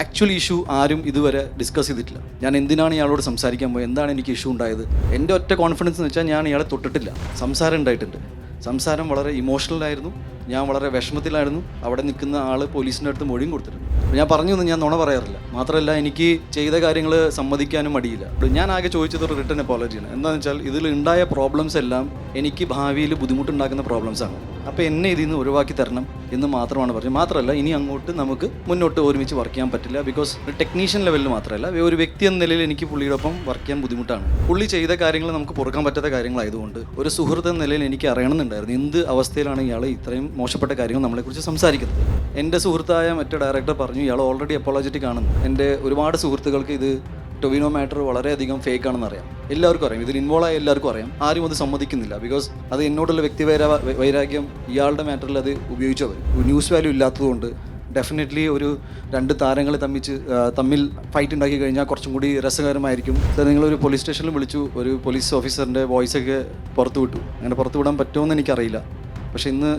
Actual issue ആരും ഇതുവരെ discuss ചെയ്തിട്ടില്ല. ഞാൻ എന്തിനാണ് ഇയാളോട് സംസാരിക്കാൻ പോയത്? എന്താണ് എനിക്ക് ഇഷ്യൂ ഉണ്ടായത്? എന്റെ ഒറ്റ കോൺഫിഡൻസ് എന്ന് വെച്ചാൽ ഞാൻ ഇയാളെ തൊട്ടിട്ടില്ല. സംസാരം ഉണ്ടായിട്ടുണ്ട്. സംസാരം വളരെ ഇമോഷണലായിരുന്നു ഞാൻ വളരെ വിഷമത്തിലായിരുന്നു. അവിടെ നിൽക്കുന്ന ആൾ പോലീസിന്റെ അടുത്ത് മൊഴിയും കൊടുത്തിട്ടുണ്ട്. ഞാൻ പറഞ്ഞു ഞാൻ നുണ പറയാറില്ല. മാത്രമല്ല എനിക്ക് ചെയ്ത കാര്യങ്ങൾ സമ്മതിക്കാനും മടിയില്ല. ഞാൻ ആകെ ചോദിച്ചത് ഒരു റിട്ടേൺ അപ്പോളജിയാണ് എന്താണെന്ന് വെച്ചാൽ ഇതിൽ ഉണ്ടായ പ്രോബ്ലംസ് എല്ലാം എനിക്ക് ഭാവിയിൽ ബുദ്ധിമുട്ടുണ്ടാക്കുന്ന ആണ്. അപ്പോൾ എന്നെ ഇതിൽ നിന്ന് ഒഴിവാക്കി തരണം എന്ന് മാത്രമാണ് പറഞ്ഞത്. മാത്രമല്ല ഇനി അങ്ങോട്ട് നമുക്ക് മുന്നോട്ട് ഒരുമിച്ച് വർക്ക് ചെയ്യാൻ പറ്റില്ല. ബിക്കോസ് ഒരു ടെക്നീഷ്യൻ ലെവലിൽ മാത്രമല്ല ഒരു വ്യക്തി എന്ന നിലയിൽ എനിക്ക് പുള്ളിയോടൊപ്പം വർക്ക് ചെയ്യാൻ ബുദ്ധിമുട്ടാണ്. പുള്ളി ചെയ്ത കാര്യങ്ങൾ നമുക്ക് പൊറുക്കാൻ പറ്റാത്ത കാര്യങ്ങളായതുകൊണ്ട് ഒരു സുഹൃത്ത് എന്ന നിലയിൽ എനിക്ക് അറിയണമെന്നുണ്ടായിരുന്നു. എന്ത് അവസ്ഥയിലാണ് ഇയാൾ ഇത്രയും മോശപ്പെട്ട കാര്യങ്ങൾ നമ്മളെക്കുറിച്ച് സംസാരിക്കുന്നത്? എന്റെ സുഹൃത്തായ മറ്റേ ഡയറക്ടർ പറഞ്ഞു ഇയാൾ ഓൾറെഡി അപ്പോളജറ്റിക് ആണെന്ന് എന്റെ ഒരുപാട് സുഹൃത്തുക്കൾക്ക് ഇത് ടൊവിനോ മാറ്റർ വളരെയധികം ഫേക്ക് ആണെന്ന് അറിയാം. എല്ലാവർക്കും അറിയാം. ഇതിൽ ഇൻവോൾവ് ആയ എല്ലാവർക്കും അറിയാം. ആരും അത് സമ്മതിക്കുന്നില്ല. ബിക്കോസ് അത് എന്നോടുള്ള വ്യക്തി വൈര വൈരാഗ്യം ഇയാളുടെ മാറ്ററിൽ അത് ഉപയോഗിച്ചവർ ന്യൂസ് വാല്യൂ ഇല്ലാത്തതുകൊണ്ട് ഡെഫിനറ്റ്ലി ഒരു രണ്ട് താരങ്ങളെ തമ്മിച്ച് തമ്മിൽ ഫൈറ്റ് ഉണ്ടാക്കി കഴിഞ്ഞാൽ കുറച്ചും കൂടി രസകരമായിരിക്കും. സാർ നിങ്ങളൊരു പോലീസ് സ്റ്റേഷനിൽ വിളിച്ചു. ഒരു പോലീസ് ഓഫീസറിന്റെ വോയിസൊക്കെ പുറത്തു വിട്ടു അങ്ങനെ പുറത്തു വിടാൻ പറ്റുമെന്ന് എനിക്കറിയില്ല. പക്ഷേ ഇന്ന്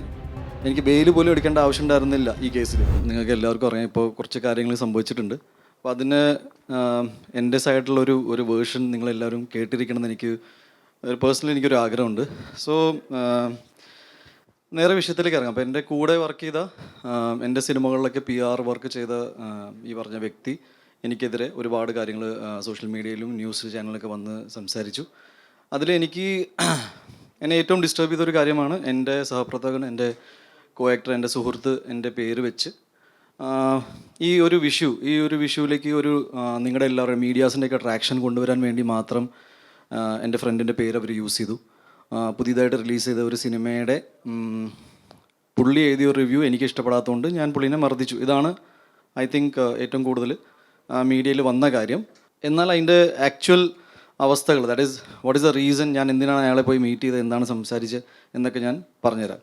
എനിക്ക് ബെയിൽ പോലും എടുക്കേണ്ട ആവശ്യം ഉണ്ടായിരുന്നില്ല ഈ കേസിൽ നിങ്ങൾക്ക് എല്ലാവർക്കും അറിയാം ഇപ്പോൾ കുറച്ച് കാര്യങ്ങൾ സംഭവിച്ചിട്ടുണ്ട്. അപ്പോൾ അതിന് എന്റെ സൈഡിലുള്ള ഒരു വേർഷൻ നിങ്ങളെല്ലാവരും കേട്ടിരിക്കണമെന്ന് എനിക്ക് ഒരു പേഴ്സണലി എനിക്കൊരു ആഗ്രഹമുണ്ട്. സോ നേരെ വിഷയത്തിലേക്ക് ഇറങ്ങാം. അപ്പോൾ എന്റെ കൂടെ വർക്ക് ചെയ്ത എന്റെ സിനിമകളിലൊക്കെ പി ആർ വർക്ക് ചെയ്ത ഈ പറഞ്ഞ വ്യക്തി എനിക്കെതിരെ ഒരുപാട് കാര്യങ്ങൾ സോഷ്യൽ മീഡിയയിലും ന്യൂസ് ചാനലൊക്കെ വന്ന് സംസാരിച്ചു. അതിൽ എനിക്ക് എന്നെ ഏറ്റവും ഡിസ്റ്റർബ് ചെയ്ത ഒരു കാര്യമാണ് എന്റെ സഹപ്രവർത്തകൻ എന്റെ കോ ആക്ടർ എന്റെ സുഹൃത്ത് എന്റെ പേര് വെച്ച്. ഈ ഒരു വിഷു ഈ ഒരു വിഷുവിലേക്ക് ഒരു നിങ്ങളുടെ എല്ലാവരുടെയും മീഡിയാസിന്റെയൊക്കെ ട്രാക്ഷൻ കൊണ്ടുവരാൻ വേണ്ടി മാത്രം എന്റെ ഫ്രണ്ടിന്റെ പേര് അവർ യൂസ് ചെയ്തു. പുതിയതായിട്ട് റിലീസ് ചെയ്ത ഒരു സിനിമയുടെ പുള്ളി എഴുതിയ ഒരു റിവ്യൂ എനിക്ക് ഇഷ്ടപ്പെടാത്തതുകൊണ്ട് ഞാൻ പുള്ളിനെ മർദ്ദിച്ചു. ഇതാണ് ഐ തിങ്ക് ഏറ്റവും കൂടുതൽ മീഡിയയിൽ വന്ന കാര്യം. എന്നാൽ അതിന്റെ ആക്ച്വൽ അവസ്ഥകൾ that is what is the reason ഞാൻ എന്തിനാണ് അയാളെ പോയി മീറ്റ് ചെയ്തത് എന്താണ് സംസാരിച്ചത് എന്നൊക്കെ ഞാൻ പറഞ്ഞുതരാം.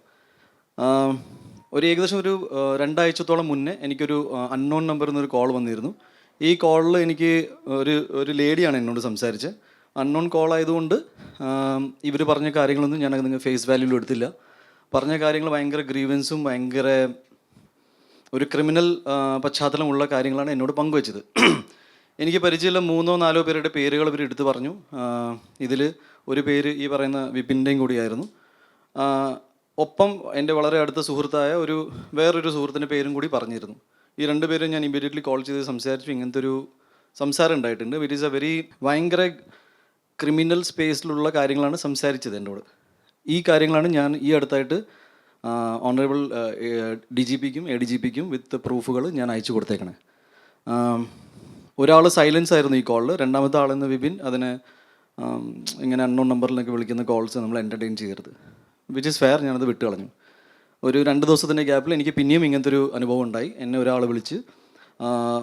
ഒരു ഏകദേശം ഒരു രണ്ടാഴ്ചത്തോളം മുന്നേ എനിക്കൊരു അൺനോൺ നമ്പറിൽ നിന്നൊരു കോൾ വന്നിരുന്നു. ഈ കോളിൽ എനിക്ക് ഒരു ഒരു ലേഡിയാണ് എന്നോട് സംസാരിച്ചത് അൺനോൺ കോൾ ആയതുകൊണ്ട് ഇവർ പറഞ്ഞ കാര്യങ്ങളൊന്നും ഞാൻ നിങ്ങൾ ഫേസ് വാല്യൂവിൽ എടുത്തില്ല. പറഞ്ഞ കാര്യങ്ങൾ ഭയങ്കര ഗ്രീവൻസും ഭയങ്കര ഒരു ക്രിമിനൽ പശ്ചാത്തലമുള്ള കാര്യങ്ങളാണ് എന്നോട് പങ്കുവച്ചത്. എനിക്ക് പരിചയമുള്ള മൂന്നോ നാലോ പേരുടെ പേരുകൾ ഇവർ എടുത്തു പറഞ്ഞു. ഇതിൽ ഒരു പേര് ഈ പറയുന്ന വിപിന്റെയും കൂടിയായിരുന്നു. ഒപ്പം എന്റെ വളരെ അടുത്ത സുഹൃത്തായ ഒരു വേറൊരു സുഹൃത്തിന്റെ പേരും കൂടി പറഞ്ഞിരുന്നു. ഈ രണ്ട് പേരും ഞാൻ ഇമ്മീഡിയറ്റ്ലി കോൾ ചെയ്ത് സംസാരിച്ചു. ഇങ്ങനത്തെ ഒരു സംസാരം ഉണ്ടായിട്ടുണ്ട്. വിറ്റ് ഈസ് എ വെരി ഭയങ്കര ക്രിമിനൽ സ്പേസിലുള്ള കാര്യങ്ങളാണ് സംസാരിച്ചത് എന്നോട്. ഈ കാര്യങ്ങളാണ് ഞാൻ ഈ അടുത്തായിട്ട് ഓണറബിൾ ഡി ജി പിക്കും എ ഡി ജി പിക്കും വിത്ത് പ്രൂഫുകൾ ഞാൻ അയച്ചു കൊടുത്തേക്കണേ. ഒരാൾ സൈലൻസ് ആയിരുന്നു ഈ കോളിൽ രണ്ടാമത്തെ ആളെന്ന് വിപിൻ അതിനെ ഇങ്ങനെ ഇങ്ങനെ അൺനോൺ നമ്പറിലൊക്കെ വിളിക്കുന്ന കോൾസ് നമ്മൾ എന്റർടൈൻ ചെയ്യരുത്. വിച്ച് ഇസ് ഫെയർ ഞാനത് വിട്ട് കളഞ്ഞു ഒരു രണ്ട് ദിവസത്തിന്റെ ഗ്യാപ്പിൽ എനിക്ക് പിന്നെയും ഇങ്ങനത്തെ ഒരു അനുഭവം ഉണ്ടായി. എന്നെ ഒരാൾ വിളിച്ച്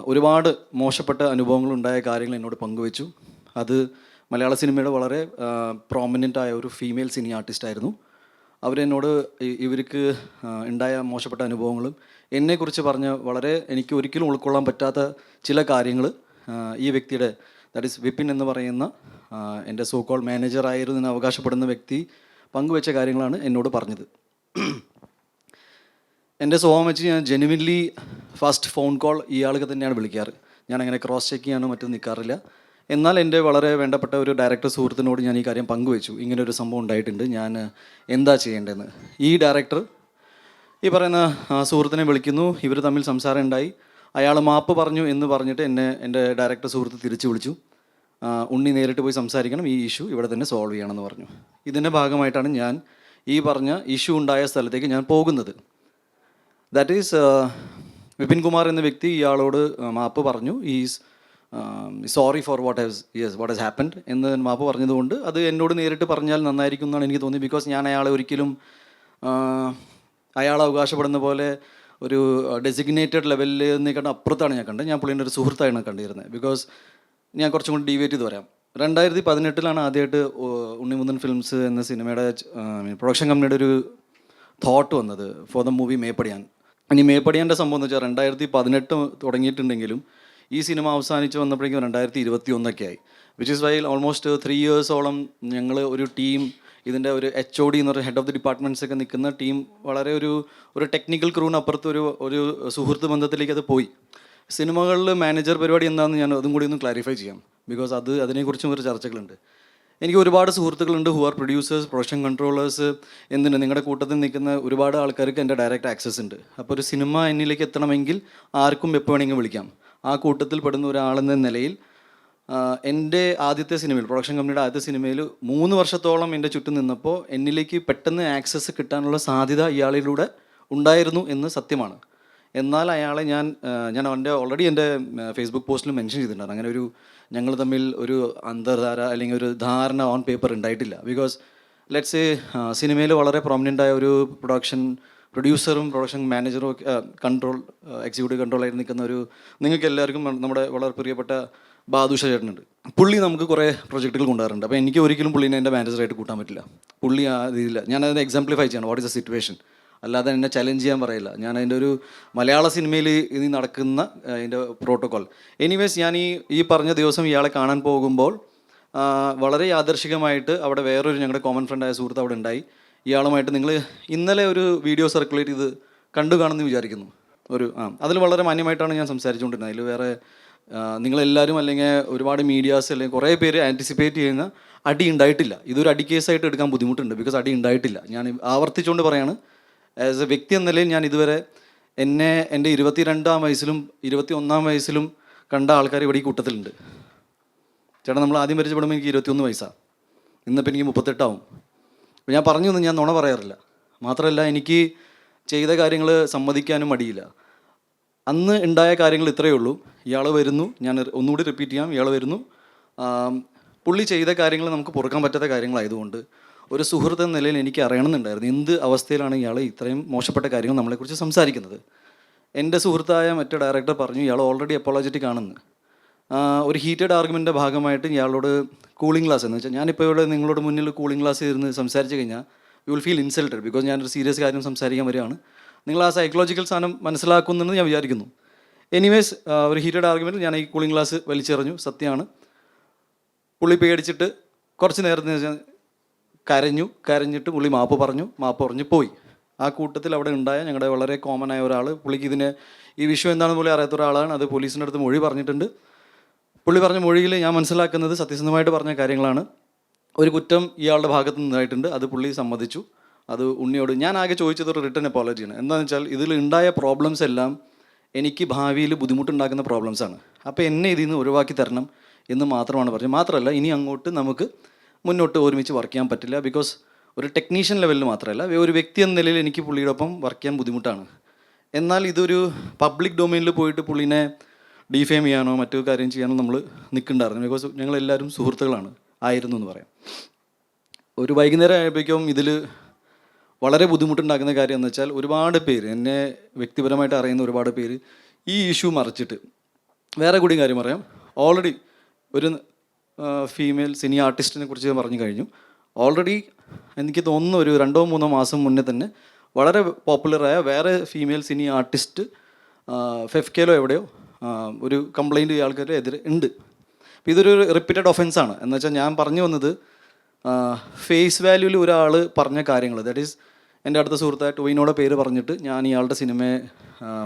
ഒരുപാട് മോശപ്പെട്ട അനുഭവങ്ങൾ ഉണ്ടായ കാര്യങ്ങൾ എന്നോട് പങ്കുവച്ചു. അത് മലയാള സിനിമയുടെ വളരെ പ്രോമിനന്റ് ആയ ഒരു ഫീമെയിൽ സിനി ആർട്ടിസ്റ്റ് ആയിരുന്നു. അവരെന്നോട് ഇവർക്ക് ഉണ്ടായ മോശപ്പെട്ട അനുഭവങ്ങളും എന്നെക്കുറിച്ച് പറഞ്ഞ വളരെ എനിക്ക് ഒരിക്കലും ഉൾക്കൊള്ളാൻ പറ്റാത്ത ചില കാര്യങ്ങൾ ഈ വ്യക്തിയുടെ ദാറ്റ് ഈസ് വിപിൻ എന്ന് പറയുന്ന എന്റെ സോക്കോൾ കോൾ മാനേജർ ആയിരുന്നു എന്ന് അവകാശപ്പെടുന്ന വ്യക്തി പങ്കുവെച്ച കാര്യങ്ങളാണ് എന്നോട് പറഞ്ഞത്. എന്റെ സ്വഭാവം വെച്ച് ഞാൻ ജെനുവിൻലി ഫസ്റ്റ് ഫോൺ കോൾ ഇയാൾക്ക് തന്നെയാണ് വിളിക്കാറ്. ഞാൻ അങ്ങനെ ക്രോസ് ചെക്ക് ചെയ്യാനോ മറ്റും നിൽക്കാറില്ല എന്നാൽ എന്റെ വളരെ വേണ്ടപ്പെട്ട ഒരു ഡയറക്ടർ സുഹൃത്തിനോട് ഞാൻ ഈ കാര്യം പങ്കുവെച്ചു. ഇങ്ങനെ ഒരു സംഭവം ഉണ്ടായിട്ടുണ്ട്. ഞാൻ എന്താ ചെയ്യേണ്ടതെന്ന്. ഈ ഡയറക്ടർ ഈ പറയുന്ന സുഹൃത്തിനെ വിളിക്കുന്നു. ഇവർ തമ്മിൽ സംസാരം ഉണ്ടായി. അയാൾ മാപ്പ് പറഞ്ഞു എന്ന് പറഞ്ഞിട്ട് എന്നെ എന്റെ ഡയറക്ടർ സുഹൃത്ത് തിരിച്ചു വിളിച്ചു. ഉണ്ണി നേരിട്ട് പോയി സംസാരിക്കണം. ഈ ഇഷ്യൂ ഇവിടെ തന്നെ സോൾവ് ചെയ്യണമെന്ന് പറഞ്ഞു. ഇതിന്റെ ഭാഗമായിട്ടാണ് ഞാൻ ഈ പറഞ്ഞ ഇഷ്യൂ ഉണ്ടായ സ്ഥലത്തേക്ക് ഞാൻ പോകുന്നത്. ദാറ്റ് ഈസ് വിപിൻ കുമാർ എന്ന വ്യക്തി ഇയാളോട് മാപ്പ് പറഞ്ഞു. Is sorry for what has yes what has happened എന്ന് മാപ്പ് പറഞ്ഞതുകൊണ്ട് അത് എന്നോട് നേരിട്ട് പറഞ്ഞാൽ നന്നായിരിക്കും എന്നാണ് എനിക്ക് തോന്നി ബിക്കോസ് ഞാൻ അയാളെ ഒരിക്കലും അയാൾ അവകാശപ്പെടുന്ന പോലെ ഒരു ഡെസിഗ്നേറ്റഡ് ലെവലിൽ നിൽക്കേണ്ട അപ്പുറത്താണ് ഞാൻ കണ്ടത്. ഞാൻ പുള്ളിന്റെ ഒരു സുഹൃത്തായാണ് കണ്ടിരുന്നത്. ബിക്കോസ് ഞാൻ കുറച്ചും കൂടി ഡീവിയേറ്റ് ചെയ്ത് വരാം രണ്ടായിരത്തി പതിനെട്ടിലാണ് ആദ്യമായിട്ട് ഉണ്ണിമുന്തൻ ഫിലിംസ് എന്ന സിനിമയുടെ പ്രൊഡക്ഷൻ കമ്പനിയുടെ ഒരു തോട്ട് വന്നത് ഫോർ ദ മൂവി മേപ്പടിയാൻ. ഇനി മേപ്പടിയാന്റെ സംഭവം എന്ന് വെച്ചാൽ രണ്ടായിരത്തി പതിനെട്ട് തുടങ്ങിയിട്ടുണ്ടെങ്കിലും ഈ സിനിമ അവസാനിച്ച് വന്നപ്പോഴേക്കും രണ്ടായിരത്തി ഇരുപത്തി ഒന്നൊക്കെ ആയി which is why almost three ഇയേഴ്സോളം ഞങ്ങൾ ഒരു ടീം ഇതിന്റെ ഒരു എച്ച് ഒ ഡി എന്ന് പറയുന്ന ഹെഡ് ഓഫ് ദി ഡിപ്പാർട്ട്മെന്റ്സ് ഒക്കെ നിൽക്കുന്ന ടീം വളരെ ഒരു ഒരു ടെക്നിക്കൽ ക്രൂവിനപ്പുറത്ത് ഒരു ഒരു സുഹൃത്ത് ബന്ധത്തിലേക്ക് അത് പോയി. സിനിമകളിൽ മാനേജർ പരിപാടി എന്താണെന്ന് ഞാൻ അതും കൂടി ഒന്ന് ക്ലാരിഫൈ ചെയ്യാം. ബിക്കോസ് അത് അതിനെക്കുറിച്ചും ഒരു ചർച്ചകളുണ്ട്. എനിക്ക് ഒരുപാട് സുഹൃത്തുക്കളുണ്ട് who are producers production controllers എന്തിന് നിങ്ങളുടെ കൂട്ടത്തിൽ നിൽക്കുന്ന ഒരുപാട് ആൾക്കാർക്ക് എന്റെ ഡയറക്റ്റ് ആക്സസ് ഉണ്ട് അപ്പോൾ ഒരു സിനിമ എന്നിലേക്ക് എത്തണമെങ്കിൽ ആർക്കും എപ്പോൾ വേണമെങ്കിൽ വിളിക്കാം. ആ കൂട്ടത്തിൽ പെടുന്ന ഒരാളെന്ന നിലയിൽ എന്റെ ആദ്യത്തെ സിനിമയിൽ പ്രൊഡക്ഷൻ കമ്പനിയുടെ ആദ്യത്തെ സിനിമയിൽ മൂന്ന് വർഷത്തോളം എന്റെ ചുറ്റും നിന്നപ്പോൾ എന്നിലേക്ക് പെട്ടെന്ന് ആക്സസ് കിട്ടാനുള്ള സാധ്യത ഇയാളിലൂടെ ഉണ്ടായിരുന്നു എന്ന് സത്യമാണ്. എന്നാൽ അയാളെ ഞാൻ ഞാൻ എന്റെ ഓൾറെഡി എന്റെ ഫേസ്ബുക്ക് പോസ്റ്റിൽ മെൻഷൻ ചെയ്തിട്ടുണ്ട് അങ്ങനെ ഒരു ഞങ്ങൾ തമ്മിൽ ഒരു അന്തർധാര അല്ലെങ്കിൽ ഒരു ധാരണ ഓൺ പേപ്പർ ഉണ്ടായിട്ടില്ല. ബിക്കോസ് ലെറ്റ്സ് സിനിമയിൽ വളരെ ആയ ഒരു പ്രൊഡക്ഷൻ പ്രൊഡ്യൂസറും പ്രൊഡക്ഷൻ മാനേജറും ഒക്കെ കൺട്രോൾ എക്സിക്യൂട്ടീവ് കൺട്രോളായിട്ട് നിൽക്കുന്ന ഒരു നിങ്ങൾക്ക് എല്ലാവർക്കും നമ്മുടെ വളരെ പ്രിയപ്പെട്ട ബാദുഷ ചേട്ടനുണ്ട്. പുള്ളി നമുക്ക് കുറേ പ്രൊജക്റ്റുകൾ കൊണ്ടുവരാറുണ്ട്. അപ്പോൾ എനിക്ക് ഒരിക്കലും പുള്ളിനെ എന്റെ മാനേജറായിട്ട് കൂട്ടാൻ പറ്റില്ല. പുള്ളി ആ ഞാൻ അതിനെ എക്സാംപ്ലിഫൈ ചെയ്യണം. വാട്ട് ഇസ് എ സിറ്റുവേഷൻ അല്ലാതെ എന്നെ ചലഞ്ച് ചെയ്യാൻ പറയില്ല. ഞാൻ അതിന്റെ ഒരു മലയാള സിനിമയിൽ ഇനി നടക്കുന്ന അതിന്റെ പ്രോട്ടോകോൾ എനിവേസ് ഞാൻ ഈ ഈ പറഞ്ഞ ദിവസം ഇയാളെ കാണാൻ പോകുമ്പോൾ വളരെ ആദർശികമായിട്ട് അവിടെ വേറൊരു ഞങ്ങളുടെ കോമൺ ഫ്രണ്ടായ സുഹൃത്ത് അവിടെ ഉണ്ടായി. ഇയാളുമായിട്ട് നിങ്ങൾ ഇന്നലെ ഒരു വീഡിയോ സർക്കുലേറ്റ് ചെയ്ത് കണ്ടു കാണുമെന്ന് വിചാരിക്കുന്നു. ഒരു ആ അതിൽ വളരെ മാന്യമായിട്ടാണ് ഞാൻ സംസാരിച്ചുകൊണ്ടിരുന്നത്. അതിൽ വേറെ നിങ്ങളെല്ലാവരും അല്ലെങ്കിൽ ഒരുപാട് മീഡിയാസ് അല്ലെങ്കിൽ കുറേ പേര് ആന്റിസിപ്പേറ്റ് ചെയ്യുന്ന അടി ഉണ്ടായിട്ടില്ല. ഇതൊരു അടി കേസായിട്ട് എടുക്കാൻ ബുദ്ധിമുട്ടുണ്ട്. ബിക്കോസ് അടി ഉണ്ടായിട്ടില്ല. ഞാൻ ആവർത്തിച്ചുകൊണ്ട് പറയാണ് ആസ് എ വ്യക്തി എന്ന നിലയിൽ ഞാൻ ഇതുവരെ എന്നെ എന്റെ ഇരുപത്തിരണ്ടാം വയസ്സിലും ഇരുപത്തി ഒന്നാം വയസ്സിലും കണ്ട ആൾക്കാർ ഇവിടെ ഈ കൂട്ടത്തിലുണ്ട്. ചേട്ടാ നമ്മൾ ആദ്യം പരിചയപ്പെടുമ്പോൾ എനിക്ക് ഇരുപത്തിയൊന്ന് വയസ്സാണ് ഇന്നിപ്പോൾ എനിക്ക് മുപ്പത്തെട്ടാവും. അപ്പോൾ ഞാൻ പറഞ്ഞു തന്നെ ഞാൻ നുണ പറയാറില്ല. മാത്രമല്ല എനിക്ക് ചെയ്ത കാര്യങ്ങൾ സമ്മതിക്കാനും മടിയില്ല. അന്ന് ഉണ്ടായ കാര്യങ്ങൾ ഇത്രയേ ഉള്ളൂ. ഇയാൾ വരുന്നു. ഞാൻ ഒന്നുകൂടി റിപ്പീറ്റ് ചെയ്യാം. ഇയാൾ വരുന്നു. പുള്ളി ചെയ്ത കാര്യങ്ങൾ നമുക്ക് പൊറുക്കാൻ പറ്റാത്ത കാര്യങ്ങളായതുകൊണ്ട് ഒരു സുഹൃത്ത് എന്ന നിലയിൽ എനിക്ക് അറിയണമെന്നുണ്ടായിരുന്നു. എന്ത് അവസ്ഥയിലാണ് ഇയാൾ ഇത്രയും മോശപ്പെട്ട കാര്യങ്ങൾ നമ്മളെക്കുറിച്ച് സംസാരിക്കുന്നത്? എന്റെ സുഹൃത്തായ മറ്റേ ഡയറക്ടർ പറഞ്ഞു ഇയാൾ ഓൾറെഡി അപ്പോളജറ്റിക് ആണെന്ന്. ഒരു ഹീറ്റഡ് ആർഗ്യുമെന്റെ ഭാഗമായിട്ട് ഇയാളോട് കൂളിംഗ് ഗ്ലാസ് എന്ന് വെച്ചാൽ ഞാനിപ്പോൾ ഇവിടെ നിങ്ങളോട് മുന്നിൽ കൂളിംഗ് ഗ്ലാസ് ഇരുന്ന് സംസാരിച്ച് കഴിഞ്ഞാൽ you will feel insulted because ഞാനൊരു സീരിയസ് കാര്യം സംസാരിക്കാൻ വരികയാണ്. നിങ്ങൾ ആ സൈക്കോളജിക്കൽ സാധനം മനസ്സിലാക്കുന്നെന്ന് ഞാൻ വിചാരിക്കുന്നു. എനിവേസ് ഒരു ഹീറ്റഡ് ആർഗ്യുമെന്റ് ഞാൻ ഈ കൂളിംഗ് ഗ്ലാസ് വലിച്ചെറിഞ്ഞു. സത്യമാണ്. പുള്ളി പേടിച്ചിട്ട് കുറച്ച് നേരത്തിന് കരഞ്ഞു കരഞ്ഞിട്ട് പുള്ളി മാപ്പ് പറഞ്ഞു മാപ്പ് പറഞ്ഞു പോയി. ആ കൂട്ടത്തിൽ അവിടെ ഉണ്ടായ ഞങ്ങളുടെ വളരെ കോമൺ ആയ ഒരാൾ പുള്ളിക്ക് ഇതിന് ഈ വിഷയം എന്താണെന്ന് പോലും അറിയാത്ത ഒരാളാണ്. അത് പോലീസിന്റെ അടുത്ത് മൊഴി പറഞ്ഞിട്ടുണ്ട്. പുള്ളി പറഞ്ഞ മൊഴിയിൽ ഞാൻ മനസ്സിലാക്കുന്നത് സത്യസന്ധമായിട്ട് പറഞ്ഞ കാര്യങ്ങളാണ്. ഒരു കുറ്റം ഇയാളുടെ ഭാഗത്ത് നിന്നായിട്ടുണ്ട്. അത് പുള്ളി സമ്മതിച്ചു. അത് ഉണ്ണിയോട് ഞാൻ ആകെ ചോദിച്ചത് ഒരു റിട്ടേൺ അപ്പോളജിയാണ് എന്താണെന്ന് വെച്ചാൽ ഇതിൽ ഉണ്ടായ പ്രോബ്ലംസ് എല്ലാം എനിക്ക് ഭാവിയിൽ ബുദ്ധിമുട്ടുണ്ടാക്കുന്ന ആണ്. അപ്പോൾ എന്നെ ഇതിൽ നിന്ന് ഒഴിവാക്കി തരണം എന്ന് മാത്രമാണ് പറഞ്ഞത്. മാത്രമല്ല ഇനി അങ്ങോട്ട് നമുക്ക് മുന്നോട്ട് ഒരുമിച്ച് വർക്ക് ചെയ്യാൻ പറ്റില്ല. ബിക്കോസ് ഒരു ടെക്നീഷ്യൻ ലെവലിൽ മാത്രമല്ല ഒരു വ്യക്തി എന്ന നിലയിൽ എനിക്ക് പുള്ളിയുടെ ഒപ്പം വർക്ക് ചെയ്യാൻ ബുദ്ധിമുട്ടാണ്. എന്നാൽ ഇതൊരു പബ്ലിക് ഡൊമൈനിൽ പോയിട്ട് പുള്ളിനെ ഡിഫെയിം ചെയ്യാനോ മറ്റു കാര്യം ചെയ്യാനോ നമ്മൾ നിൽക്കണ്ടായിരുന്നു. ബിക്കോസ് ഞങ്ങളെല്ലാവരും സുഹൃത്തുക്കളാണ്. ആയിരുന്നു എന്ന് പറയാം. ഒരു വൈകുന്നേരം ആയപ്പോഴേക്കും ഇതിൽ വളരെ ബുദ്ധിമുട്ടുണ്ടാക്കുന്ന കാര്യം എന്ന് വെച്ചാൽ ഒരുപാട് പേര് എന്നെ വ്യക്തിപരമായിട്ട് അറിയുന്ന ഒരുപാട് പേര് ഈ ഇഷ്യൂ മറച്ചിട്ട്. വേറെ കൂടി കാര്യം പറയാം. ഓൾറെഡി ഒരു ഫീമെയിൽ സിനി ആർട്ടിസ്റ്റിനെ കുറിച്ച് പറഞ്ഞു കഴിഞ്ഞു. ഓൾറെഡി എനിക്ക് തോന്നുന്നു ഒരു രണ്ടോ മൂന്നോ മാസം മുന്നേ തന്നെ വളരെ പോപ്പുലറായ വേറെ ഫീമെയിൽ സിനി ആർട്ടിസ്റ്റ് ഫെഫ്കേലോ എവിടെയോ ഒരു കംപ്ലൈന്റ് ആൾക്കാരുടെ എതിരെ ഉണ്ട്. അപ്പോൾ ഇതൊരു റിപ്പീറ്റഡ് ഒഫൻസ് ആണ്. എന്ന് വെച്ചാൽ ഞാൻ പറഞ്ഞു വന്നത് ഫേസ് വാല്യൂവിൽ ഒരാൾ പറഞ്ഞ കാര്യങ്ങൾ ദാറ്റ് ഈസ് എന്റെ അടുത്ത സുഹൃത്തായ ടോയിനോടെ പേര് പറഞ്ഞിട്ട് ഞാൻ ഇയാളുടെ സിനിമയെ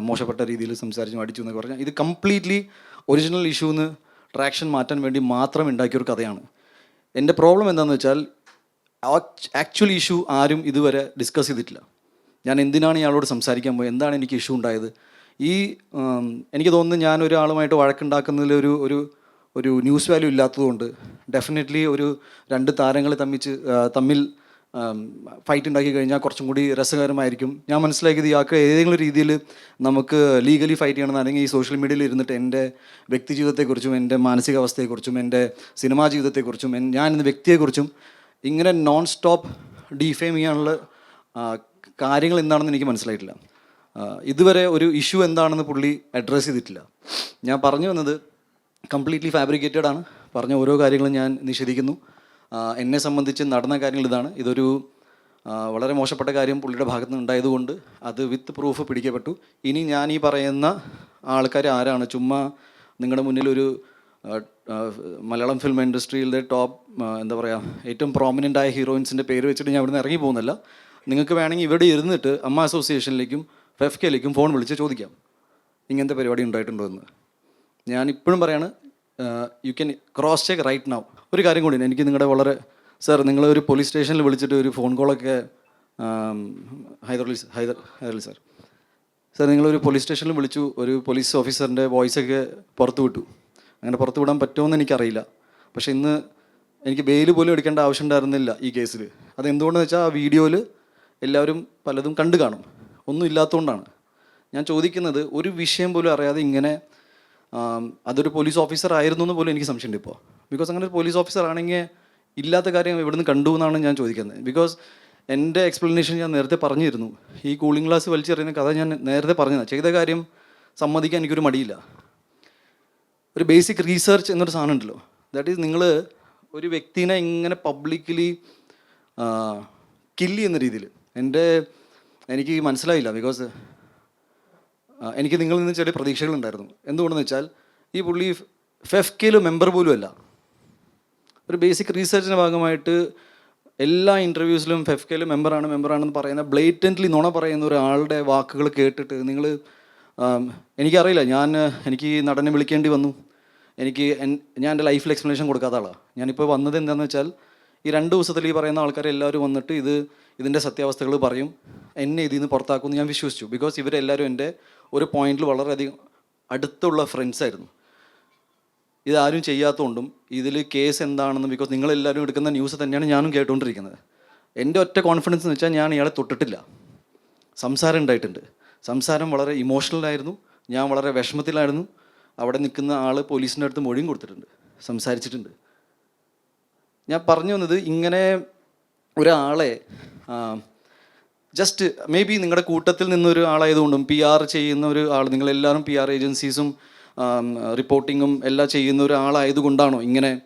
മോശപ്പെട്ട രീതിയിൽ സംസാരിച്ചു അടിച്ചു എന്നൊക്കെ പറഞ്ഞാൽ ഇത് കംപ്ലീറ്റ്ലി ഒറിജിനൽ ഇഷ്യൂന്ന് ട്രാക്ഷൻ മാറ്റാൻ വേണ്ടി മാത്രം ഉണ്ടാക്കിയൊരു കഥയാണ്. എന്റെ പ്രോബ്ലം എന്താണെന്ന് വെച്ചാൽ ആക്ച്വൽ ഇഷ്യൂ ആരും ഇതുവരെ ഡിസ്കസ് ചെയ്തിട്ടില്ല. ഞാൻ എന്തിനാണ് ഇയാളോട് സംസാരിക്കാൻ പോയത്? എന്താണ് എനിക്ക് ഇഷ്യൂ ഉണ്ടായത്? ഈ എനിക്ക് തോന്നുന്നു ഞാൻ ഒരാളുമായിട്ട് വഴക്കുണ്ടാക്കുന്നതിൽ ഒരു ഒരു ഒരു ന്യൂസ് വാല്യൂ ഇല്ലാത്തതുകൊണ്ട് ഡെഫിനറ്റ്ലി ഒരു രണ്ട് താരങ്ങൾ തമ്മിച്ച് തമ്മിൽ ഫൈറ്റ് ഉണ്ടാക്കി കഴിഞ്ഞാൽ കുറച്ചും കൂടി രസകരമായിരിക്കും. ഞാൻ മനസ്സിലാക്കിയത് ഇയാൾക്ക് ഏതെങ്കിലും രീതിയിൽ നമുക്ക് ലീഗലി ഫൈറ്റ് ചെയ്യണമെന്നാണെങ്കിൽ ഈ സോഷ്യൽ മീഡിയയിൽ ഇരുന്നിട്ട് എന്റെ വ്യക്തി ജീവിതത്തെക്കുറിച്ചും എന്റെ മാനസികാവസ്ഥയെക്കുറിച്ചും എന്റെ സിനിമാ ജീവിതത്തെക്കുറിച്ചും ഞാൻ എന്ന വ്യക്തിയെക്കുറിച്ചും ഇങ്ങനെ നോൺ സ്റ്റോപ്പ് ഡീഫെയിം ചെയ്യാനുള്ള കാര്യങ്ങൾ എന്താണെന്ന് എനിക്ക് മനസ്സിലായിട്ടില്ല. ഇതുവരെ ഒരു ഇഷ്യൂ എന്താണെന്ന് പുള്ളി അഡ്രസ്സ് ചെയ്തിട്ടില്ല. ഞാൻ പറഞ്ഞു വന്നത് കംപ്ലീറ്റ്ലി ഫാബ്രിക്കേറ്റഡ് ആണ്. പറഞ്ഞ ഓരോ കാര്യങ്ങളും ഞാൻ നിഷേധിക്കുന്നു. എന്നെ സംബന്ധിച്ച് നടന്ന കാര്യങ്ങൾ ഇതാണ്. ഇതൊരു വളരെ മോശപ്പെട്ട കാര്യം പുള്ളിയുടെ ഭാഗത്ത് ഉണ്ടായതുകൊണ്ട് അത് വിത്ത് പ്രൂഫ് പിടിക്കപ്പെട്ടു. ഇനി ഞാൻ ഈ പറയുന്ന ആൾക്കാർ ആരാണ്? ചുമ്മാ നിങ്ങളുടെ മുന്നിൽ ഒരു മലയാളം ഫിലിം ഇൻഡസ്ട്രിയിലെ ടോപ്പ് എന്താ പറയുക ഏറ്റവും പ്രോമിനന്റ് ആയ ഹീറോയിൻസിന്റെ പേര് വെച്ചിട്ട് ഞാൻ ഇവിടുന്ന് ഇറങ്ങി പോകുന്നില്ല നിങ്ങൾക്ക് വേണമെങ്കിൽ ഇവിടെ ഇരുന്നിട്ട് അമ്മ അസോസിയേഷനിലേക്കും ഫെഫ്കയിലേക്കും ഫോൺ വിളിച്ച് ചോദിക്കാം. ഇങ്ങനത്തെ പരിപാടി ഉണ്ടായിട്ടുണ്ടോ എന്ന്. ഞാൻ ഇപ്പോഴും പറയാണ് you can cross check right now ഒരു കാര്യം കൂടി എനിക്ക് നിങ്ങളുടെ വളരെ സാർ നിങ്ങൾ ഒരു പോലീസ് സ്റ്റേഷനിൽ വിളിച്ചിട്ട് ഒരു ഫോൺ കോളൊക്കെ ഹൈദരലി ഹൈദർ ഹൈദരലി സാർ സാർ നിങ്ങളൊരു പോലീസ് സ്റ്റേഷനിൽ വിളിച്ചു ഒരു പോലീസ് ഓഫീസറിന്റെ വോയിസൊക്കെ പുറത്തു വിട്ടു. അങ്ങനെ പുറത്തു വിടാൻ പറ്റുമെന്ന് എനിക്കറിയില്ല. പക്ഷേ ഇന്ന് എനിക്ക് ബെയിൽ പോലും എടുക്കേണ്ട ആവശ്യം ഉണ്ടായിരുന്നില്ല ഈ കേസിൽ അതെന്തുകൊണ്ടെന്ന് വെച്ചാൽ ആ വീഡിയോയിൽ എല്ലാവരും പലതും കണ്ടു കാണും. ഒന്നും ഇല്ലാത്തതുകൊണ്ടാണ്. ഞാൻ ചോദിക്കുന്നത് ഒരു വിഷയം പോലും അറിയാതെ ഇങ്ങനെ അതൊരു പോലീസ് ഓഫീസർ ആയിരുന്നു എന്ന് പോലും എനിക്ക് സംശയമുണ്ട് ഇപ്പോൾ. ബിക്കോസ് അങ്ങനെ ഒരു പോലീസ് ഓഫീസർ ആണെങ്കിൽ ഇല്ലാത്ത കാര്യം ഇവിടുന്ന് കണ്ടു എന്നാണ് ഞാൻ ചോദിക്കുന്നത്. ബിക്കോസ് എന്റെ എക്സ്പ്ലനേഷൻ ഞാൻ നേരത്തെ പറഞ്ഞിരുന്നു. ഈ കൂളിംഗ് ഗ്ലാസ് വലിച്ചെറിയുന്ന കഥ ഞാൻ നേരത്തെ പറഞ്ഞതാണ് ചെയ്ത കാര്യം സമ്മതിക്കാൻ എനിക്കൊരു മടിയില്ല. ഒരു ബേസിക് റീസെർച്ച് എന്നൊരു സാധനം ഉണ്ടല്ലോ. ദാറ്റ് ഈസ് നിങ്ങൾ ഒരു വ്യക്തിനെ ഇങ്ങനെ പബ്ലിക്കലി കില്ല് ചെയ്യുന്ന രീതിയിൽ. എന്റെ എനിക്ക് മനസ്സിലായില്ല. ബിക്കോസ് എനിക്ക് നിങ്ങളിൽ നിന്ന് ചെറിയ പ്രതീക്ഷകളുണ്ടായിരുന്നു. എന്തുകൊണ്ടെന്ന് വെച്ചാൽ ഈ പുള്ളി ഫെഫ്കെയിൽ മെമ്പർ പോലും അല്ല. ഒരു ബേസിക് റീസെർച്ചിന്റെ ഭാഗമായിട്ട് എല്ലാ ഇന്റർവ്യൂസിലും ഫെഫ്കെയിൽ മെമ്പറാണ് മെമ്പറാണെന്ന് പറയുന്ന ബ്ലേറ്റന്റ്ലി നുണ പറയുന്ന ഒരാളുടെ വാക്കുകൾ കേട്ടിട്ട് നിങ്ങൾ എനിക്കറിയില്ല ഞാൻ എനിക്ക് നടനെ വിളിക്കേണ്ടി വന്നു. എനിക്ക് ഞാൻ എന്റെ ലൈഫിൽ എക്സ്പ്ലനേഷൻ കൊടുക്കാത്ത ആളാണ് ഞാനിപ്പോൾ വന്നത് എന്താണെന്ന് വെച്ചാൽ ഈ രണ്ട് ദിവസത്തിൽ ഈ പറയുന്ന ആൾക്കാർ എല്ലാവരും വന്നിട്ട് ഇത് ഇതിന്റെ സത്യാവസ്ഥകൾ പറയും. എന്നെ ഇതിൽ നിന്ന് പുറത്താക്കുമെന്ന് ഞാൻ വിശ്വസിച്ചു. ബിക്കോസ് ഇവരെല്ലാവരും എന്റെ ഒരു പോയിന്റിൽ വളരെയധികം അടുത്തുള്ള ഫ്രണ്ട്സ് ആയിരുന്നു. ഇതാരും ചെയ്യാത്തതുകൊണ്ടും ഇതിൽ കേസ് എന്താണെന്ന് ബിക്കോസ് നിങ്ങളെല്ലാവരും എടുക്കുന്ന ന്യൂസ് തന്നെയാണ് ഞാനും കേട്ടുകൊണ്ടിരിക്കുന്നത് എന്റെ ഒറ്റ കോൺഫിഡൻസ് എന്ന് വെച്ചാൽ ഞാൻ ഇയാളെ തൊട്ടിട്ടില്ല. സംസാരം ഉണ്ടായിട്ടുണ്ട്. സംസാരം വളരെ ഇമോഷണലായിരുന്നു ഞാൻ വളരെ വിഷമത്തിലായിരുന്നു. അവിടെ നിൽക്കുന്ന ആൾ പോലീസിന്റെ അടുത്ത് മൊഴിയും കൊടുത്തിട്ടുണ്ട്. സംസാരിച്ചിട്ടുണ്ട്. ഞാൻ പറഞ്ഞു വന്നത് ഇങ്ങനെ ഒരാളെ ജസ്റ്റ് മേ ബി നിങ്ങളുടെ കൂട്ടത്തിൽ നിന്നൊരു ആളായതുകൊണ്ടും പി ആർ ചെയ്യുന്ന ഒരു ആൾ നിങ്ങളെല്ലാവരും പി ആർ ഏജൻസീസും റിപ്പോർട്ടിങ്ങും എല്ലാം ചെയ്യുന്ന ഒരാളായതുകൊണ്ടാണോ ഇങ്ങനെ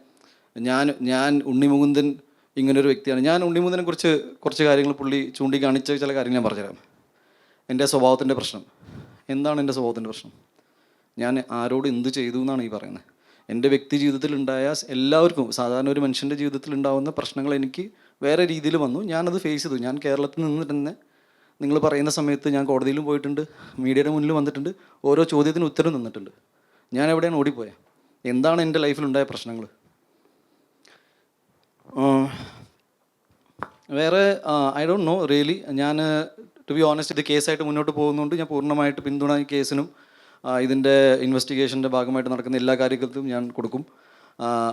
ഞാൻ ഞാൻ ഉണ്ണിമുകുന്ദൻ ഇങ്ങനൊരു വ്യക്തിയാണ്. ഞാൻ ഉണ്ണിമുകുന്ദനെ കുറിച്ച് കുറച്ച് കാര്യങ്ങൾ പുള്ളി ചൂണ്ടിക്കാണിച്ച ചില കാര്യങ്ങൾ ഞാൻ പറഞ്ഞുതരാം. എന്റെ സ്വഭാവത്തിന്റെ പ്രശ്നം. എന്താണ് എന്റെ സ്വഭാവത്തിന്റെ പ്രശ്നം? ഞാൻ ആരോട് എന്ത് ചെയ്തു എന്നാണ് ഈ പറയുന്നത്. എന്റെ വ്യക്തി ജീവിതത്തിൽ ഉണ്ടായ എല്ലാവർക്കും സാധാരണ ഒരു മനുഷ്യന്റെ ജീവിതത്തിൽ ഉണ്ടാകുന്ന പ്രശ്നങ്ങൾ എനിക്ക് വേറെ രീതിയിൽ വന്നു. ഞാനത് ഫേസ് ചെയ്തു. ഞാൻ കേരളത്തിൽ നിന്ന് തന്നെ നിങ്ങൾ പറയുന്ന സമയത്ത് ഞാൻ കോടതിയിലും പോയിട്ടുണ്ട്. മീഡിയയുടെ മുന്നിൽ വന്നിട്ടുണ്ട്. ഓരോ ചോദ്യത്തിന് ഉത്തരം തന്നിട്ടുണ്ട് ഞാൻ എവിടെയാണ് ഓടിപ്പോയത് എന്താണ് എന്റെ ലൈഫിലുണ്ടായ പ്രശ്നങ്ങൾ? വേറെ ഐ ഡോണ്ട് നോ റിയലി ഞാൻ ടു ബി ഓണസ്റ്റ് ഇത് കേസായിട്ട് മുന്നോട്ട് പോകുന്നതുകൊണ്ട് ഞാൻ പൂർണമായിട്ട് പിന്തുണ ഈ കേസിനും ഇതിന്റെ ഇൻവെസ്റ്റിഗേഷന്റെ ഭാഗമായിട്ട് നടക്കുന്ന എല്ലാ കാര്യങ്ങൾക്കും ഞാൻ കൊടുക്കും.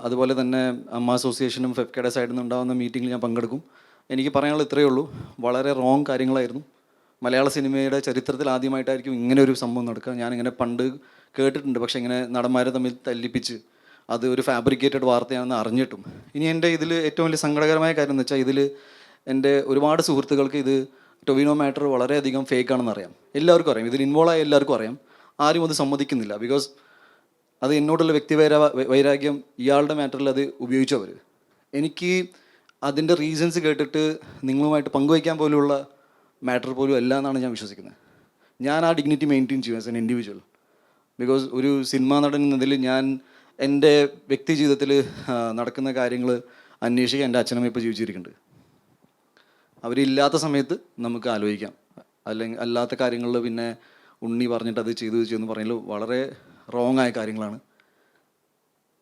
അതുപോലെ തന്നെ അമ്മ അസോസിയേഷനും ഫെഫ്കേഡ സൈഡിൽ നിന്ന് ഉണ്ടാകുന്ന മീറ്റിങ്ങിൽ ഞാൻ പങ്കെടുക്കും. എനിക്ക് പറയാനുള്ള ഇത്രയേ ഉള്ളൂ. വളരെ റോങ് കാര്യങ്ങളായിരുന്നു. മലയാള സിനിമയുടെ ചരിത്രത്തിൽ ആദ്യമായിട്ടായിരിക്കും ഇങ്ങനെ ഒരു സംഭവം നടക്കുക. ഞാനിങ്ങനെ പണ്ട് കേട്ടിട്ടുണ്ട്. പക്ഷേ ഇങ്ങനെ നടന്മാരെ തമ്മിൽ തല്ലിപ്പിച്ച് അത് ഒരു ഫാബ്രിക്കേറ്റഡ് വാർത്തയാണെന്ന് അറിഞ്ഞിട്ടും. ഇനി എന്റെ ഇതിൽ ഏറ്റവും വലിയ സങ്കടകരമായ കാര്യം എന്ന് വെച്ചാൽ ഇതിൽ എന്റെ ഒരുപാട് സുഹൃത്തുക്കൾക്ക് ഇത് ടൊവിനോ മാറ്റർ വളരെയധികം ഫേക്ക് ആണെന്ന് അറിയാം. എല്ലാവർക്കും അറിയാം. ഇതിൽ ഇൻവോൾവ് ആയ എല്ലാവർക്കും അറിയാം. ആരും അത് സമ്മതിക്കുന്നില്ല. ബിക്കോസ് അത് എന്നോടുള്ള വ്യക്തി വൈരാ വൈരാഗ്യം ഇയാളുടെ മാറ്ററിൽ അത് ഉപയോഗിച്ചവർ എനിക്ക് അതിന്റെ റീസൺസ് കേട്ടിട്ട് നിങ്ങളുമായിട്ട് പങ്കുവയ്ക്കാൻ പോലുള്ള മാറ്റർ പോലും അല്ല എന്നാണ് ഞാൻ വിശ്വസിക്കുന്നത്. ഞാൻ ആ ഡിഗ്നിറ്റി മെയിന്റെയിൻ ചെയ്യും ആസ് എൻ ഇൻഡിവിജ്വൽ ബിക്കോസ് ഒരു സിനിമാ നടൻ എന്നതിൽ ഞാൻ എന്റെ വ്യക്തി ജീവിതത്തിൽ നടക്കുന്ന കാര്യങ്ങൾ അന്വേഷിക്കാൻ എന്റെ അച്ഛനമ്മ ഇപ്പോൾ ജീവിച്ചിരിക്കുന്നുണ്ട്. അവരില്ലാത്ത സമയത്ത് നമുക്ക് ആലോചിക്കാം. അല്ലെങ്കിൽ അല്ലാത്ത കാര്യങ്ങളിൽ പിന്നെ ഉണ്ണി പറഞ്ഞിട്ട് അത് ചെയ്തു ചെയ്തു എന്ന് പറഞ്ഞാൽ വളരെ റോങ് ആയ കാര്യങ്ങളാണ്.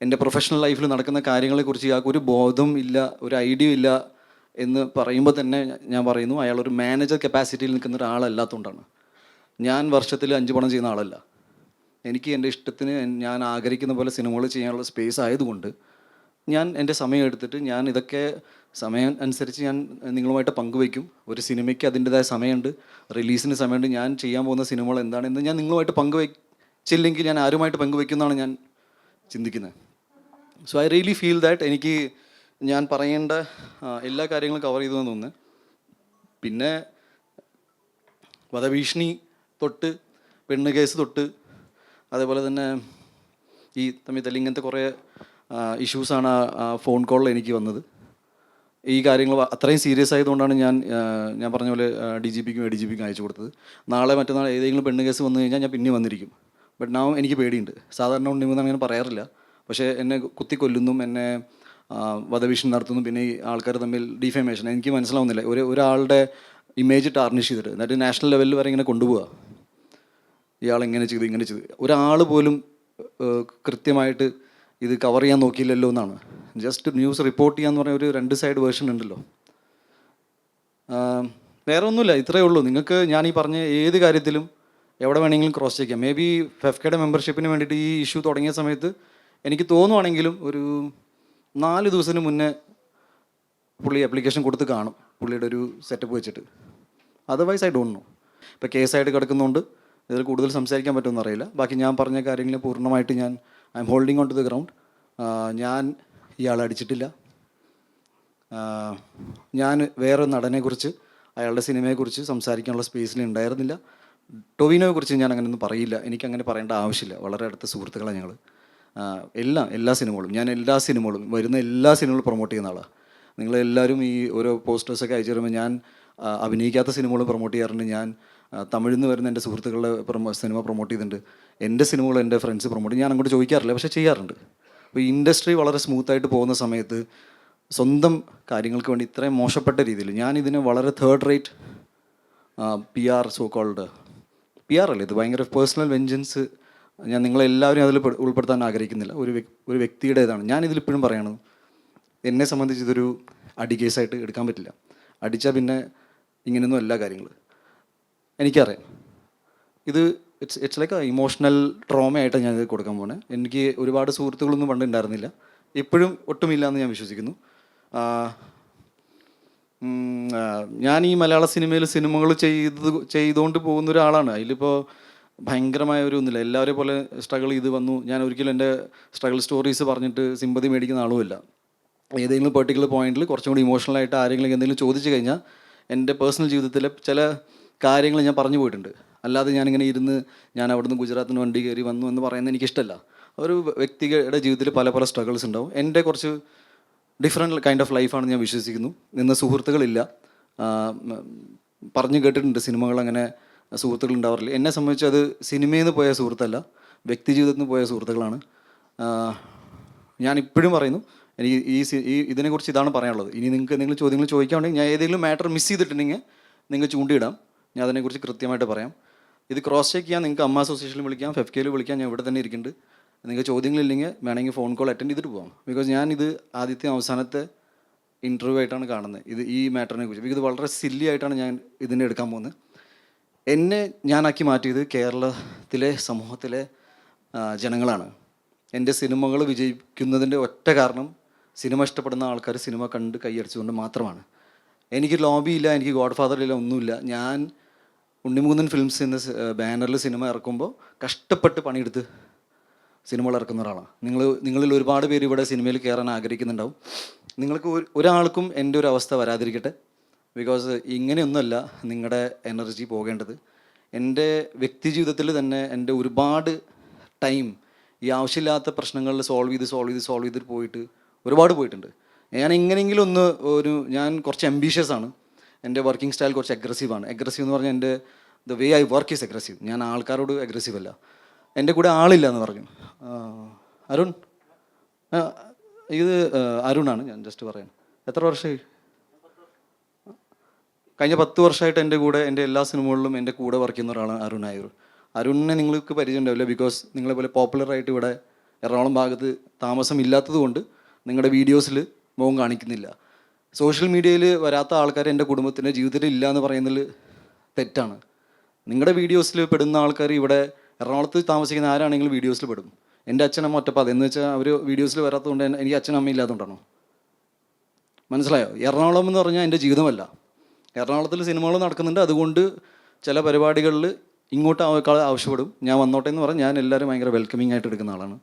എന്റെ പ്രൊഫഷണൽ ലൈഫിൽ നടക്കുന്ന കാര്യങ്ങളെക്കുറിച്ച് ഇയാൾക്ക് ഒരു ബോധം ഇല്ല ഒരു ഐഡിയ ഇല്ല എന്ന് പറയുമ്പോൾ തന്നെ ഞാൻ പറയുന്നു അയാൾ ഒരു മാനേജർ കപ്പാസിറ്റിയിൽ നിൽക്കുന്ന ഒരാളല്ലാത്തതുകൊണ്ടാണ്. ഞാൻ വർഷത്തിൽ അഞ്ച് പണം ചെയ്യുന്ന ആളല്ല. എനിക്ക് എന്റെ ഇഷ്ടത്തിന് ഞാൻ ആഗ്രഹിക്കുന്ന പോലെ സിനിമകൾ ചെയ്യാനുള്ള സ്പേസ് ആയതുകൊണ്ട് ഞാൻ എന്റെ സമയം എടുത്തിട്ട് ഞാൻ ഇതൊക്കെ സമയം അനുസരിച്ച് ഞാൻ നിങ്ങളുമായിട്ട് പങ്കുവയ്ക്കും. ഒരു സിനിമയ്ക്ക് അതിന്റെതായ സമയമുണ്ട്. റിലീസിന് സമയമുണ്ട്. ഞാൻ ചെയ്യാൻ പോകുന്ന സിനിമകൾ എന്താണെന്ന് ഞാൻ നിങ്ങളുമായിട്ട് പങ്കുവയ്ച്ചില്ലെങ്കിൽ ഞാൻ ആരുമായിട്ട് പങ്കുവെക്കുന്നതാണ് ഞാൻ ചിന്തിക്കുന്നത്. So I really feel that എനിക്ക് ഞാൻ പറയേണ്ട എല്ലാ കാര്യങ്ങളും കവർ ചെയ്തു തോന്നുന്നു. പിന്നെ വധഭീഷണി തൊട്ട് പെണ്ണ് കേസ് തൊട്ട് അതേപോലെ തന്നെ ഈ തമ്മിൽ തല്ലി ഇങ്ങനത്തെ കുറേ ഇഷ്യൂസാണ് ആ ഫോൺ കോളിൽ എനിക്ക് വന്നത്. ഈ കാര്യങ്ങൾ അത്രയും സീരിയസ് ആയതുകൊണ്ടാണ് ഞാൻ ഞാൻ പറഞ്ഞ പോലെ ഡി ജി പിക്കും എ ഡി ജി പിക്കും അയച്ചു കൊടുത്തത്. നാളെ മറ്റന്നാൾ ഏതെങ്കിലും പെണ്ണ് കേസ് വന്നു കഴിഞ്ഞാൽ ഞാൻ പിന്നെ വന്നിരിക്കും. ബട്ട് നാവും എനിക്ക് പേടിയുണ്ട്. സാധാരണ ഉണ്ടെങ്കിൽ അങ്ങനെ പറയാറില്ല. പക്ഷേ എന്നെ കുത്തിക്കൊല്ലുന്നും എന്നെ വധഭീഷണി നടത്തുന്നു പിന്നെ ഈ ആൾക്കാർ തമ്മിൽ ഡിഫേമേഷൻ എനിക്ക് മനസ്സിലാവുന്നില്ല. ഒരു ഒരാളുടെ ഇമേജ് ടാർണിഷ് ചെയ്തിട്ട് എന്നിട്ട് നാഷണൽ ലെവലിൽ വരെ ഇങ്ങനെ കൊണ്ടുപോവുക ഇയാൾ ഇങ്ങനെ ചെയ്തു ഇങ്ങനെ ചെയ്തു. ഒരാൾ പോലും കൃത്യമായിട്ട് ഇത് കവർ ചെയ്യാൻ നോക്കിയില്ലല്ലോ എന്നാണ്. ജസ്റ്റ് ന്യൂസ് റിപ്പോർട്ട് ചെയ്യാന്ന് പറഞ്ഞ ഒരു രണ്ട് സൈഡ് വേർഷൻ ഉണ്ടല്ലോ. വേറെ ഒന്നുമില്ല ഇത്രയേ ഉള്ളൂ. നിങ്ങൾക്ക് ഞാൻ ഈ പറഞ്ഞ ഏത് കാര്യത്തിലും എവിടെ വേണമെങ്കിലും ക്രോസ് ചെയ്യാം മേ ബി ഫെഫ്കയുടെ മെമ്പർഷിപ്പിന് വേണ്ടിയിട്ട് ഈ ഇഷ്യൂ തുടങ്ങിയ സമയത്ത് എനിക്ക് തോന്നുവാണെങ്കിലും ഒരു നാല് ദിവസത്തിന് മുന്നേ പുള്ളി അപ്ലിക്കേഷൻ കൊടുത്ത് കാണും. പുള്ളിയുടെ ഒരു സെറ്റപ്പ് വെച്ചിട്ട്. അതർവൈസ് ഐ ഡോണ്ട് നോ ഇപ്പോൾ കേസായിട്ട് കിടക്കുന്നതുകൊണ്ട് ഇതിൽ കൂടുതൽ സംസാരിക്കാൻ പറ്റുമെന്ന് അറിയില്ല. ബാക്കി ഞാൻ പറഞ്ഞ കാര്യങ്ങൾ പൂർണമായിട്ട് ഞാൻ I'm holding on to the ground ഞാൻ ഇയാളെ അടിച്ചിട്ടില്ല. ഞാൻ വേറെ നടനെക്കുറിച്ച് അയാളുടെ സിനിമയെക്കുറിച്ച് സംസാരിക്കാനുള്ള സ്പേസിൽ ഉണ്ടായിരുന്നില്ല. ടൊവിനോയെ കുറിച്ച് ഞാൻ അങ്ങനെയൊന്നും പറയില്ല. എനിക്ക് അങ്ങനെ പറയേണ്ട ആവശ്യമില്ല. വളരെ അടുത്ത സുഹൃത്തുക്കളാണ് ഞങ്ങൾ എല്ലാ എല്ലാ സിനിമകളും ഞാൻ എല്ലാ സിനിമകളും വരുന്ന എല്ലാ സിനിമകളും പ്രൊമോട്ട് ചെയ്യുന്ന ആളാണ് നിങ്ങളെല്ലാവരും ഈ ഓരോ പോസ്റ്റേഴ്സൊക്കെ അയച്ചു തരുമ്പോൾ ഞാൻ അഭിനയിക്കാത്ത സിനിമകൾ പ്രൊമോട്ട് ചെയ്യാറുണ്ട്. ഞാൻ തമിഴിൽ നിന്ന് വരുന്ന എന്റെ സുഹൃത്തുക്കളുടെ പ്രൊമോ സിനിമ പ്രൊമോട്ട് ചെയ്തിട്ടുണ്ട്. എന്റെ സിനിമകൾ എന്റെ ഫ്രണ്ട്സ് പ്രൊമോട്ട് ഞാൻ അങ്ങോട്ട് ചോദിക്കാറില്ല പക്ഷേ ചെയ്യാറുണ്ട്. അപ്പോൾ ഇൻഡസ്ട്രി വളരെ സ്മൂത്തായിട്ട് പോകുന്ന സമയത്ത് സ്വന്തം കാര്യങ്ങൾക്ക് വേണ്ടി ഇത്രയും മോശപ്പെട്ട രീതിയിൽ ഞാൻ ഇതിനെ വളരെ third rate P R so called P R അല്ലേ? ഇത് ഭയങ്കര പേഴ്സണൽ വെഞ്ചൻസ് ഞാൻ നിങ്ങളെല്ലാവരും അതിൽ ഉൾപ്പെടുത്താൻ ആഗ്രഹിക്കുന്നില്ല. ഒരു ഒരു വ്യക്തിയുടേതാണ്. ഞാൻ ഇതിലിപ്പോഴും പറയണത് എന്നെ സംബന്ധിച്ച് ഇതൊരു അടി കേസായിട്ട് എടുക്കാൻ പറ്റില്ല. അടിച്ചാൽ പിന്നെ ഇങ്ങനെയൊന്നും അല്ല കാര്യങ്ങൾ എനിക്കറിയാം. ഇത് ഇറ്റ്സ് ഇറ്റ്സ് ലൈക്ക് ഇമോഷണൽ ട്രോമയായിട്ട് ഞാൻ ഇത് കൊടുക്കാൻ പോണേ. എനിക്ക് ഒരുപാട് സുഹൃത്തുക്കളൊന്നും പണ്ട് ഉണ്ടായിരുന്നില്ല ഇപ്പോഴും ഒട്ടുമില്ല എന്ന് ഞാൻ വിശ്വസിക്കുന്നു. ഞാൻ ഈ മലയാള സിനിമയിൽ സിനിമകൾ ചെയ്ത് ചെയ്തുകൊണ്ട് പോകുന്ന ഒരാളാണ്. അതിലിപ്പോൾ ഭയങ്കരമായ ഒരു ഒന്നുമില്ല. എല്ലാവരെ പോലെ സ്ട്രഗിൾ ചെയ്ത് വന്നു. ഞാൻ ഒരിക്കലും എന്റെ സ്ട്രഗിൾ സ്റ്റോറീസ് പറഞ്ഞിട്ട് സിമ്പതി മേടിക്കുന്ന ആളുമില്ല ഏതെങ്കിലും പെർട്ടിക്കുലർ പോയിന്റിൽ കുറച്ചും കൂടി ഇമോഷണലായിട്ട് ആരെങ്കിലും എന്തെങ്കിലും ചോദിച്ചു കഴിഞ്ഞാൽ എന്റെ പേഴ്സണൽ ജീവിതത്തിലെ ചില കാര്യങ്ങൾ ഞാൻ പറഞ്ഞു പോയിട്ടുണ്ട്. അല്ലാതെ ഞാനിങ്ങനെ ഇരുന്ന് ഞാൻ അവിടുന്ന് ഗുജറാത്തിന് വണ്ടി കയറി വന്നു എന്ന് പറയുന്നത് എനിക്കിഷ്ടമല്ല ഒരു വ്യക്തിയുടെ ജീവിതത്തിൽ പല പല സ്ട്രഗിൾസ് ഉണ്ടാവും. എന്റെ കുറച്ച് ഡിഫറെന്റ് കൈൻഡ് ഓഫ് ലൈഫാണെന്ന് ഞാൻ വിശ്വസിക്കുന്നു. നിന്ന് സുഹൃത്തുക്കളില്ല. പറഞ്ഞു കേട്ടിട്ടുണ്ട് സിനിമകൾ അങ്ങനെ സുഹൃത്തുക്കൾ ഉണ്ടാവാറില്ല. എന്നെ സംബന്ധിച്ച് അത് സിനിമയിൽ നിന്ന് പോയ സുഹൃത്തല്ല വ്യക്തി ജീവിതത്തിൽ നിന്ന് പോയ സുഹൃത്തുക്കളാണ്. ഞാൻ ഇപ്പോഴും പറയുന്നു എനിക്ക് ഈ ഈ ഇതിനെക്കുറിച്ച് ഇതാണ് പറയാനുള്ളത്. ഇനി നിങ്ങൾക്ക് എന്തെങ്കിലും ചോദ്യങ്ങൾ ചോദിക്കുകയാണെങ്കിൽ ഞാൻ ഏതെങ്കിലും മാറ്റർ മിസ് ചെയ്തിട്ടുണ്ടെങ്കിൽ നിങ്ങൾ ചൂണ്ടിയിടാം. ഞാൻ അതിനെക്കുറിച്ച് കൃത്യമായിട്ട് പറയാം. ഇത് ക്രോസ് ചെക്ക് ചെയ്യാൻ നിങ്ങൾക്ക് അമ്മ അസോസിയേഷനിൽ വിളിക്കാം ഫെഫ്കെയിൽ വിളിക്കാം ഞാൻ ഇവിടെ തന്നെ ഇരിക്കുന്നുണ്ട്. നിങ്ങൾക്ക് ചോദ്യങ്ങളില്ലെങ്കിൽ വേണമെങ്കിൽ ഫോൺ കോൾ അറ്റൻഡ് ചെയ്തിട്ട് പോകാം ബിക്കോസ് ഞാൻ ഇത് ആദ്യത്തെ അവസാനത്തെ ഇന്റർവ്യൂ ആയിട്ടാണ് കാണുന്നത്. ഇത് ഈ മാറ്ററിനെ കുറിച്ച്. ഇത് വളരെ സില്ലി ആയിട്ടാണ് ഞാൻ ഇതിനെ എടുക്കാൻ പോകുന്നത്. എന്നെ ഞാനാക്കി മാറ്റിയത് കേരളത്തിലെ സമൂഹത്തിലെ ജനങ്ങളാണ്. എന്റെ സിനിമകൾ വിജയിക്കുന്നതിന്റെ ഒറ്റ കാരണം സിനിമ ഇഷ്ടപ്പെടുന്ന ആൾക്കാർ സിനിമ കണ്ട് കൈയടിച്ചുകൊണ്ട് മാത്രമാണ്. എനിക്ക് ലോബി ഇല്ല എനിക്ക് ഗോഡ് ഫാദർ ഇല്ല ഒന്നുമില്ല. ഞാൻ ഉണ്ണിമൂന്നൻ ഫിലിംസ് എന്ന ബാനറിൽ സിനിമ ഇറക്കുമ്പോൾ കഷ്ടപ്പെട്ട് പണിയെടുത്ത് സിനിമകൾ ഇറക്കുന്ന ഒരാളാണ് നിങ്ങൾ നിങ്ങളിൽ ഒരുപാട് പേര് ഇവിടെ സിനിമയിൽ കയറാൻ ആഗ്രഹിക്കുന്നുണ്ടാവും. നിങ്ങൾക്ക് ഒരാൾക്കും എന്റെ ഒരു അവസ്ഥ വരാതിരിക്കട്ടെ. ബിക്കോസ് ഇങ്ങനെയൊന്നുമല്ല നിങ്ങളുടെ എനർജി പോകേണ്ടത്. എന്റെ വ്യക്തി ജീവിതത്തിൽ തന്നെ എന്റെ ഒരുപാട് ടൈം ഈ ആവശ്യമില്ലാത്ത പ്രശ്നങ്ങളിൽ സോൾവ് ചെയ്ത് സോൾവ് ചെയ്ത് സോൾവ് ചെയ്തിട്ട് പോയിട്ട് ഒരുപാട് പോയിട്ടുണ്ട്. ഞാൻ എങ്ങനെയെങ്കിലും ഒന്ന് ഒരു ഞാൻ കുറച്ച് അംബീഷ്യസ് ആണ്. എന്റെ വർക്കിംഗ് സ്റ്റൈൽ കുറച്ച് അഗ്രസീവാണ് അഗ്രസീവ് എന്ന് പറഞ്ഞാൽ എന്റെ the way I work is aggressive ഞാൻ ആൾക്കാരോട് അഗ്രസീവ് അല്ല. എന്റെ കൂടെ ആളില്ല എന്ന് പറഞ്ഞു അരുൺ. ഇത് അരുണാണ് ഞാൻ ജസ്റ്റ് പറയാൻ എത്ര വർഷമായി? കഴിഞ്ഞ പത്ത് വർഷമായിട്ട് എന്റെ കൂടെ എന്റെ എല്ലാ സിനിമകളിലും എന്റെ കൂടെ വർക്ക് ചെയ്യുന്ന ഒരാളാണ് അരുൺ നായർ. അരുണിനെ നിങ്ങൾക്ക് പരിചയം ഉണ്ടാവില്ല ബിക്കോസ് നിങ്ങളെപ്പോലെ പോപ്പുലറായിട്ട് ഇവിടെ എറണാകുളം ഭാഗത്ത് താമസം ഇല്ലാത്തതുകൊണ്ട് നിങ്ങളുടെ വീഡിയോസിൽ മുഖം കാണിക്കുന്നില്ല. സോഷ്യൽ മീഡിയയിൽ വരാത്ത ആൾക്കാർ എന്റെ കുടുംബത്തിന്റെ ജീവിതത്തിൽ ഇല്ല എന്ന് പറയുന്നതിൽ തെറ്റാണ്. നിങ്ങളുടെ വീഡിയോസിൽ പെടുന്ന ആൾക്കാർ ഇവിടെ എറണാകുളത്ത് താമസിക്കുന്ന ആരാണെങ്കിലും വീഡിയോസിൽ പെടും. എന്റെ അച്ഛനമ്മ ഒറ്റപ്പാത എന്ന് വെച്ചാൽ അവർ വീഡിയോസിൽ വരാത്തതുകൊണ്ട് എനിക്ക് അച്ഛനമ്മ ഇല്ലാത്തതുകൊണ്ടാണോ? മനസ്സിലായോ? എറണാകുളം എന്ന് പറഞ്ഞാൽ എന്റെ ജീവിതമല്ല. എറണാകുളത്തിൽ സിനിമകൾ നടക്കുന്നുണ്ട്. അതുകൊണ്ട് ചില പരിപാടികളിൽ ഇങ്ങോട്ട് ആവശ്യപ്പെടും. ഞാൻ വന്നോട്ടെ എന്ന് പറഞ്ഞാൽ ഞാൻ എല്ലാവരും ഭയങ്കര വെൽക്കമിങ് ആയിട്ട് എടുക്കുന്ന ആളാണ്.